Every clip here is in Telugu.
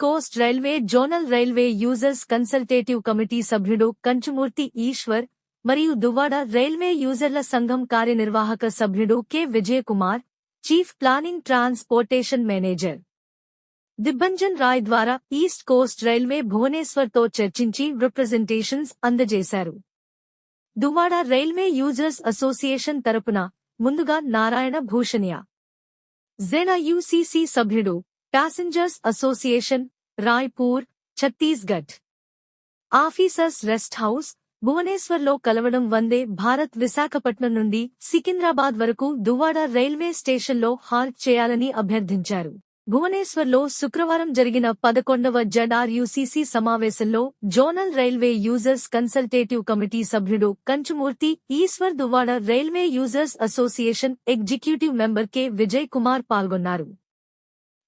Coast railway zonal railway users consultative committee సభ్యుడు కంచుమూర్తి ఈశ్వర్ మరియు దువ్వాడ రైల్వే యూజర్ల సంఘం కార్యనిర్వాహక సభ్యుడు K Vijayakumar chief planning transportation manager Dibbanjan Roy ద్వారా ఈస్ట్ కోస్ట్ రైల్వే భువనేశ్వర్తో చర్చించి రిప్రజెంటేషన్స్ అందజేశారు దువ్వాడ రైల్వే యూజర్స్ అసోసియేషన్ తరపున ముందుగా నారాయణ భూషణ్య జెనా యూసీసీ సభ్యుడు passengers association Raipur Chhattisgarh officers rest house భువనేశ్వర్లో కలవడం వందే భారత్ విశాఖపట్నం నుండి సికింద్రాబాద్ వరకు దువ్వాడ రైల్వే స్టేషన్లో హాల్ట్ చేయాలని అభ్యర్థించారు. భువనేశ్వర్లో శుక్రవారం జరిగిన పదకొండవ జడ్ఆర్యూసీసీ సమావేశంలో zonal railway users consultative committee సభ్యుడు Kanchumurthy Eshwar Duvvada railway users association executive member K. Vijay Kumar పాల్గొన్నారు.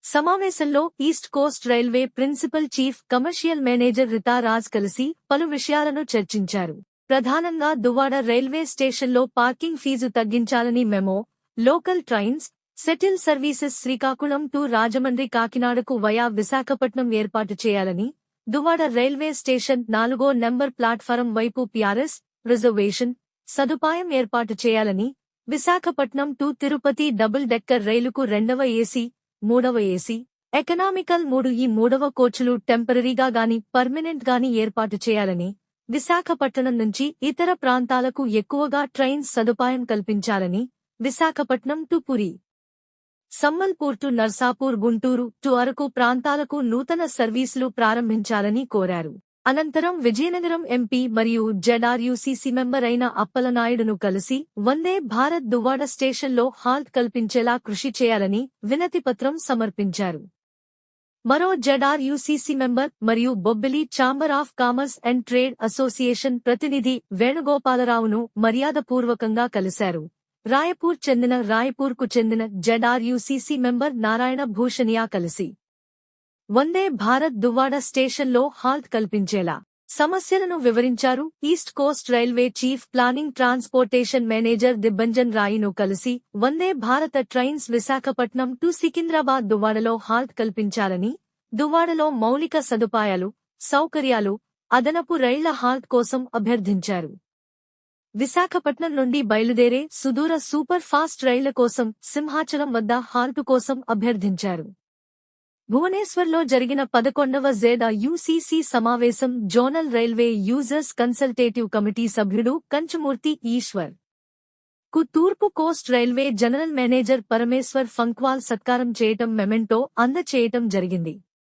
సమావేశంలో east coast railway principal chief commercial manager Ritaraj కలిసి పలు విషయాలను చర్చించారు. ప్రధానంగా దువ్వాడ రైల్వే స్టేషన్లో పార్కింగ్ ఫీజు తగ్గించాలని memo local trains shuttle services Srikakulam to Rajahmundry కాకినాడకు via Visakhapatnam ఏర్పాటు చేయాలని దువ్వాడ రైల్వే స్టేషన్ నాలుగో నెంబర్ ప్లాట్ఫారం వైపు పిఆర్ఎస్ రిజర్వేషన్ సదుపాయం ఏర్పాటు చేయాలని Visakhapatnam to Tirupati double decker రైలుకు రెండవ ఏసీ మూడవ ఏసీ. ఎకనామికల్ మూడు ఈ మూడవ కోచ్లు టెంపరరీగా గాని పర్మనెంట్ గాని ఏర్పాటు చేయాలని విశాఖపట్నం నుంచి ఇతర ప్రాంతాలకు ఎక్కువగా ట్రైన్స్ సదుపాయం కల్పించాలని Visakhapatnam to Puri. Sambalpur to Narsapur Guntur to Araku ప్రాంతాలకు నూతన సర్వీసులు ప్రారంభించాలని కోరారు. అనంతరం విజయనగరం ఎంపీ మరియు జెడ్ఆర్యూసీసీ మెంబర్ అయిన అప్పలనాయుడును కలిసి వందే భారత్ దువ్వాడ స్టేషన్లో హాల్ట్ కల్పించేలా కృషి చేయాలని వినతిపత్రం సమర్పించారు. మరో జెడ్ఆర్యూసీసీ మెంబర్ మరియు Bobbili chamber of commerce and trade association ప్రతినిధి వేణుగోపాలరావును మర్యాదపూర్వకంగా కలిశారు. రాయపూర్ చెందిన రాయపూర్కు చెందిన జెడ్ఆర్యూసీసీ మెంబర్ నారాయణ భూషణియా కలిసి వందే భారత్ దువ్వాడ స్టేషన్లో హాల్ట్ కల్పించేలా. సమస్యలను వివరించారు east coast railway chief planning transportation manager Dibbanjan రాయిను కలిసి వందే భారత ట్రైన్స్ విశాఖపట్నం టు సికింద్రాబాద్ దువ్వాడలో హాల్ట్ కల్పించాలని దువ్వాడలో మౌలిక సదుపాయాలు సౌకర్యాలు అదనపు రైళ్ళ హాల్ట్ కోసం అభ్యర్థించారు. విశాఖపట్నం నుండి బయలుదేరే సుదూర సూపర్ ఫాస్ట్ రైళ్ళ కోసం సింహాచలం వద్ద హాల్టు కోసం అభ్యర్థించారు. భువనేశ్వర్లో జరిగిన పదకొండవ జేడా యూసీసీ సమావేశం zonal railway users consultative committee సభ్యుడు కంచుమూర్తి ఈశ్వర్. కు తూర్పు coast railway general manager Parameshwar Funkwal సత్కారం చేయటం మెమెంటో అందచేయటం జరిగింది.